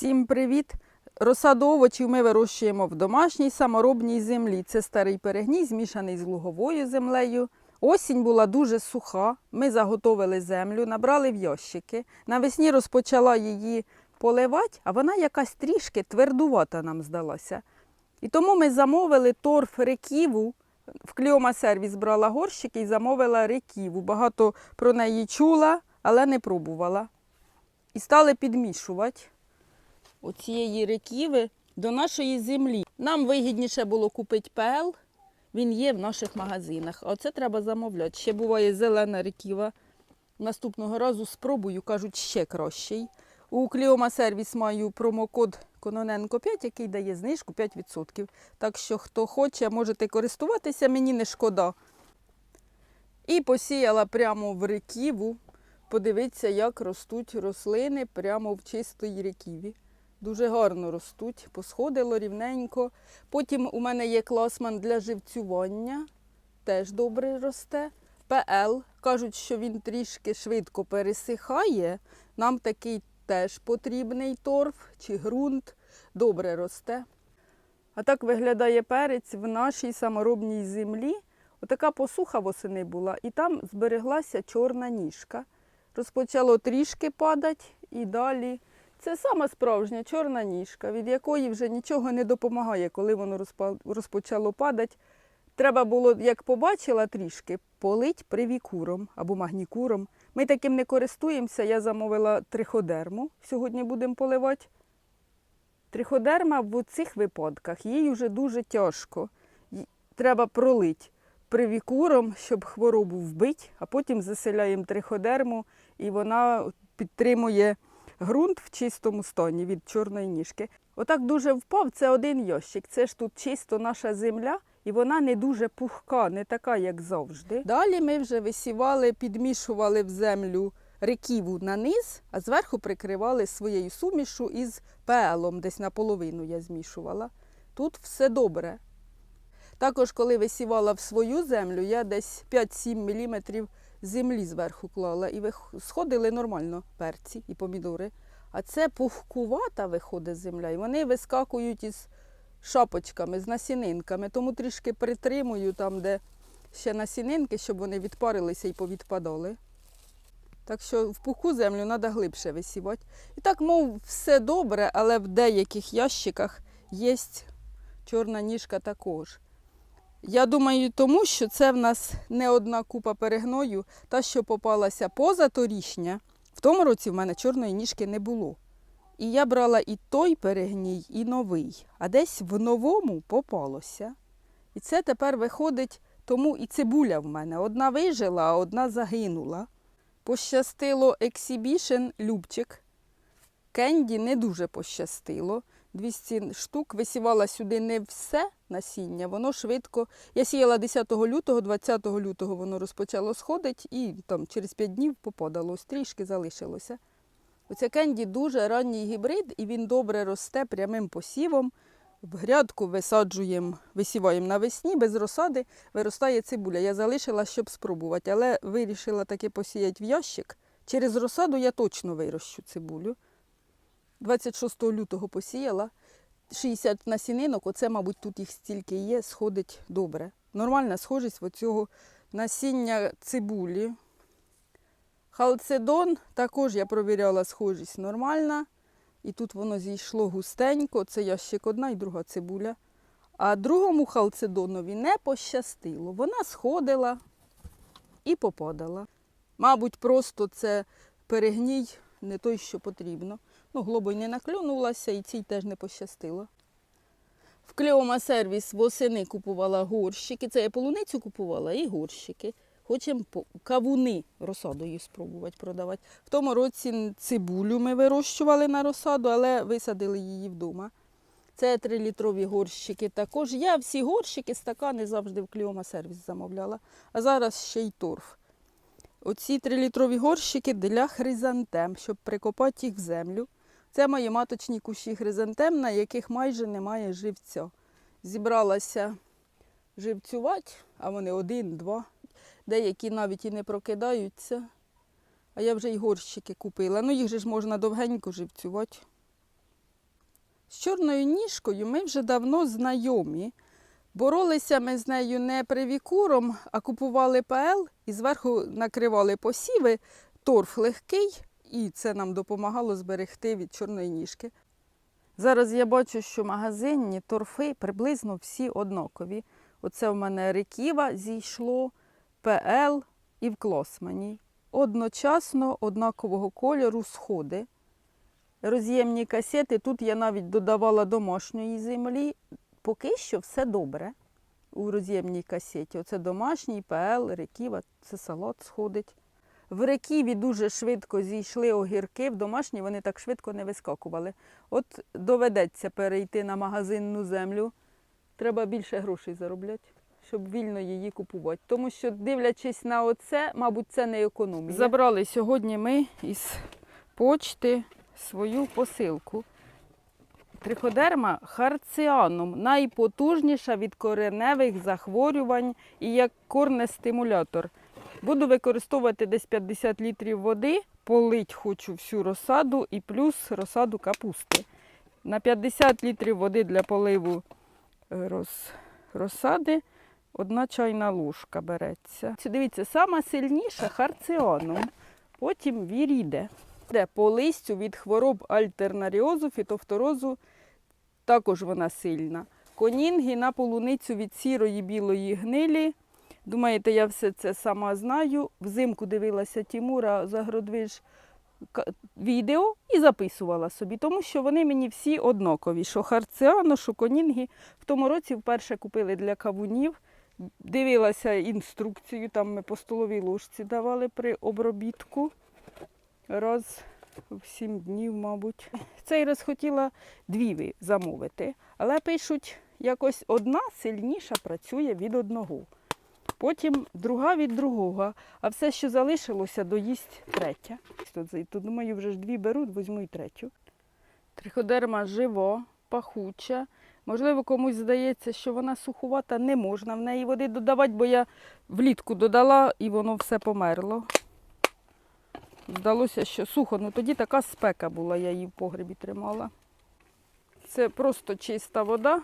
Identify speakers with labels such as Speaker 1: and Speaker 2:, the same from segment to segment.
Speaker 1: Всім привіт! Розсаду овочів ми вирощуємо в домашній саморобній землі. Це старий перегній, змішаний з луговою землею. Осінь була дуже суха. Ми заготовили землю, набрали в ящики. Навесні розпочала її поливати, а вона якась трішки твердувата нам здалася. І тому ми замовили торф реківу. В Кліома сервіс брала горщики і замовила реківу. Багато про неї чула, але не пробувала. І стали підмішувати оцієї реківи до нашої землі. Нам вигідніше було купити ПЛ, він є в наших магазинах. А оце треба замовляти. Ще буває зелена реківа. Наступного разу спробую, кажуть, ще кращий. У Кліома сервіс маю промокод Кононенко 5, який дає знижку 5%. Так що, хто хоче, можете користуватися, мені не шкода. І посіяла прямо в реківу. Подивіться, як ростуть рослини прямо в чистій реківі. Дуже гарно ростуть, посходило рівненько. Потім у мене є класман для живцювання, теж добре росте. ПЛ кажуть, що він трішки швидко пересихає. Нам такий теж потрібний торф чи ґрунт, добре росте. А так виглядає перець в нашій саморобній землі. Отака посуха восени була, і там збереглася чорна ніжка. Розпочало трішки падати і далі. Це сама справжня чорна ніжка, від якої вже нічого не допомагає, коли воно розпочало падати. Треба було, як побачила трішки, полить привікуром або магнікуром. Ми таким не користуємося. Я замовила триходерму. Сьогодні будемо поливати. Триходерма в цих випадках їй вже дуже тяжко. Треба пролити привікуром, щоб хворобу вбити, а потім заселяємо триходерму, і вона підтримує ґрунт в чистому стані від чорної ніжки. Отак дуже впав, це один ящик. Це ж тут чисто наша земля, і вона не дуже пухка, не така, як завжди. Далі ми вже висівали, підмішували в землю реківу на низ, а зверху прикривали своєю сумішу із пелом, десь наполовину я змішувала. Тут все добре. Також, коли висівала в свою землю, я десь 5-7 мм землі зверху клала і сходили нормально перці і помідори. А це пухкувата виходить земля, і вони вискакують із шапочками, з насінинками. Тому трішки притримую там, де ще насінинки, щоб вони відпарилися і повідпадали. Так що в пухку землю треба глибше висівати. І так, мов, все добре, але в деяких ящиках є чорна ніжка також. Я думаю, тому що це в нас не одна купа перегною, та, що попалася поза торішня. В тому році в мене чорної ніжки не було. І я брала і той перегній, і новий. А десь в новому попалося. І це тепер виходить, тому і цибуля в мене. Одна вижила, а одна загинула. Пощастило Exhibition Любчик. Кенді не дуже пощастило. 200 штук висівала сюди не все насіння, воно швидко. Я сіяла 10 лютого, 20 лютого воно розпочало сходити і там через 5 днів попадало, трішки залишилося. Оце кенді дуже ранній гібрид, і він добре росте прямим посівом. В грядку висаджуємо, висіваємо навесні, без розсади виростає цибуля. Я залишила, щоб спробувати, але вирішила таки посіяти в ящик. Через розсаду я точно вирощу цибулю. 26 лютого посіяла. 60 насінинок, оце, мабуть, тут їх стільки є, сходить добре. Нормальна схожість оцього насіння цибулі. Халцедон також я провіряла схожість нормальна. І тут воно зійшло густенько. Це ящик одна і друга цибуля. А другому халцедонові не пощастило. Вона сходила і попадала. Мабуть, просто це перегній, не той, що потрібно. Ну, глобой не наклюнулася і цій теж не пощастило. В Клеома сервіс восени купувала горщики. Це я полуницю купувала і горщики. Хочемо кавуни розсадою спробувати продавати. В тому році цибулю ми вирощували на розсаду, але висадили її вдома. Це 3-літрові горщики також. Я всі горщики, стакани завжди в Кліома сервіс замовляла. А зараз ще й торф. Оці 3-літрові горщики для хризантем, щоб прикопати їх в землю. Це мої маточні кущі хризантем, на яких майже немає живця. Зібралася живцювати, а вони один, два. Деякі навіть і не прокидаються. А я вже й горщики купила. Ну їх же ж можна довгенько живцювати. З чорною ніжкою ми вже давно знайомі. Боролися ми з нею не привікуром, а купували ПЛ і зверху накривали посіви. Торф легкий, і це нам допомагало зберегти від чорної ніжки. Зараз я бачу, що магазинні торфи приблизно всі однакові. Оце в мене Реківа зійшло, ПЛ і в Клосмані. Одночасно однакового кольору сходи. Роз'ємні касети. Тут я навіть додавала домашньої землі. Поки що все добре у роз'ємній касеті. Оце домашній, ПЛ, Реківа, це салат сходить. В Реківі дуже швидко зійшли огірки, в домашній вони так швидко не вискакували. От доведеться перейти на магазинну землю. Треба більше грошей заробляти, щоб вільно її купувати. Тому що, дивлячись на оце, мабуть, це не економія. Забрали сьогодні ми із почти свою посилку. Триходерма харціанум найпотужніша від кореневих захворювань і як корнестимулятор. Буду використовувати десь 50 літрів води, полить хочу всю розсаду і плюс розсаду капусти. На 50 літрів води для поливу е, роз, розсади одна чайна ложка береться. Дивіться, сама сильніша харціанум, потім віріде. Де по листю від хвороб альтернаріозу, фітофторозу також вона сильна. Конінги на полуницю від сірої білої гнилі. Думаєте, я все це сама знаю. Взимку дивилася Тімура Загородвиж ка- відео і записувала собі, тому що вони мені всі однакові. Що харціано, що конінги. В тому році вперше купили для кавунів. Дивилася інструкцію, там ми по столовій ложці давали при обробітку. Раз в сім днів, мабуть. Цей раз хотіла дві замовити, але пишуть, якось одна сильніша працює від одного. Потім друга від другого, а все, що залишилося, доїсть третя. Тут, думаю, вже ж дві беруть, візьму і третю. Триходерма жива, пахуча. Можливо, комусь здається, що вона сухувата, не можна в неї води додавати, бо я влітку додала і воно все померло. Здалося, що сухо, ну тоді така спека була, я її в погребі тримала. Це просто чиста вода.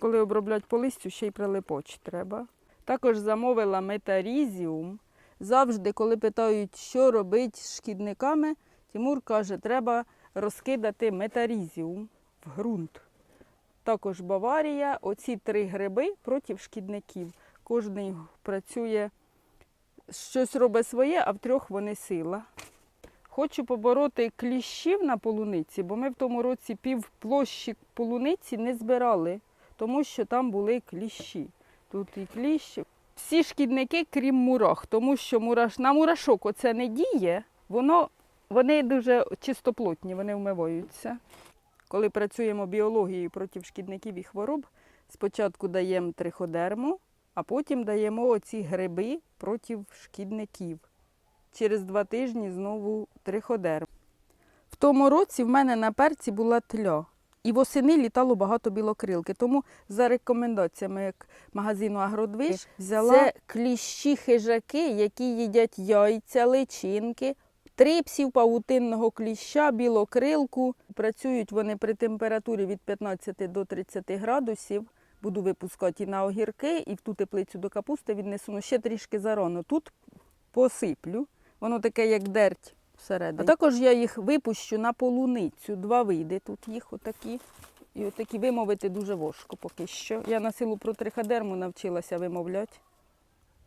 Speaker 1: Коли оброблять по листю, ще й прилипоч треба. Також замовила метарізіум. Завжди, коли питають, що робити з шкідниками, Тимур каже, треба розкидати метарізіум в ґрунт. Також Баварія, оці три гриби проти шкідників. Кожний працює, щось робить своє, а в трьох вони сила. Хочу побороти кліщів на полуниці, бо ми в тому році пів площі полуниці не збирали, тому що там були кліщі. Тут і кліщі. Всі шкідники, крім мурах, тому що мураш, на мурашок оце не діє, воно, вони дуже чистоплотні, вони вмиваються. Коли працюємо біологією проти шкідників і хвороб, спочатку даємо триходерму, а потім даємо оці гриби проти шкідників. Через два тижні знову триходерм. В тому році в мене на перці була тля. І восени літало багато білокрилки. Тому за рекомендаціями магазину Агродвиж взяла це кліщі хижаки, які їдять яйця, личинки, трипсів, павутинного кліща, білокрилку. Працюють вони при температурі від 15 до 30 градусів. Буду випускати і на огірки, і в ту теплицю до капусти віднесу. Ну, ще трішки зарано. Тут посиплю. Воно таке, як дерть всередині. А також я їх випущу на полуницю. Два види тут їх отакі. І отакі вимовити дуже важко поки що. Я на силу про триходерму навчилася вимовляти.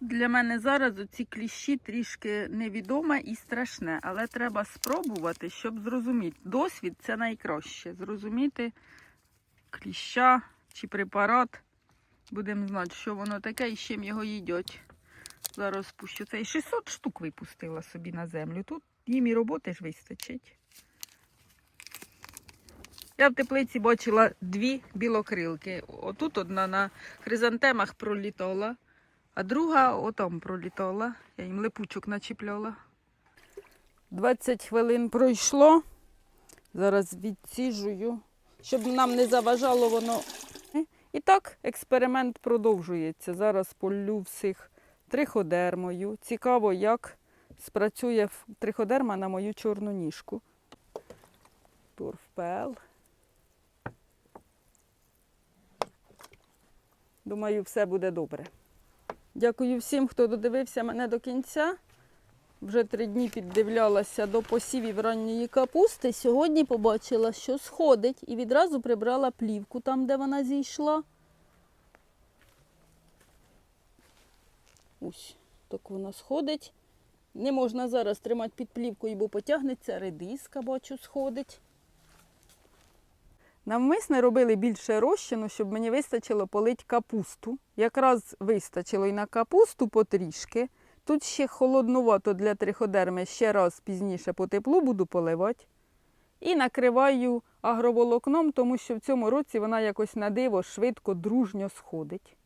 Speaker 1: Для мене зараз ці кліщі трішки невідоме і страшне, але треба спробувати, щоб зрозуміти. Досвід це найкраще. Зрозуміти кліща чи препарат. Будемо знати, що воно таке і з чим його їдять. Зараз пущу цей 600 штук випустила собі на землю. Тут їм і роботи ж вистачить. Я в теплиці бачила дві білокрилки. Отут одна на хризантемах пролітала, а друга отам пролітала. Я їм липучок начіпляла. 20 хвилин пройшло. Зараз відсіжую, щоб нам не заважало воно. І так, експеримент продовжується. Зараз полю всіх триходермою. Цікаво, як спрацює триходерма на мою чорну ніжку. Турфпел. Думаю, все буде добре. Дякую всім, хто додивився мене до кінця. Вже три дні піддивлялася до посівів ранньої капусти. Сьогодні побачила, що сходить, і відразу прибрала плівку там, де вона зійшла. Ось, так вона сходить. Не можна зараз тримати під плівкою, бо потягнеться редиска, бачу, сходить. Навмисне робили більше розчину, щоб мені вистачило полить капусту. Якраз вистачило і на капусту потрішки. Тут ще холоднувато для триходерми, ще раз пізніше по теплу буду поливати. І накриваю агроволокном, тому що в цьому році вона якось на диво швидко, дружньо сходить.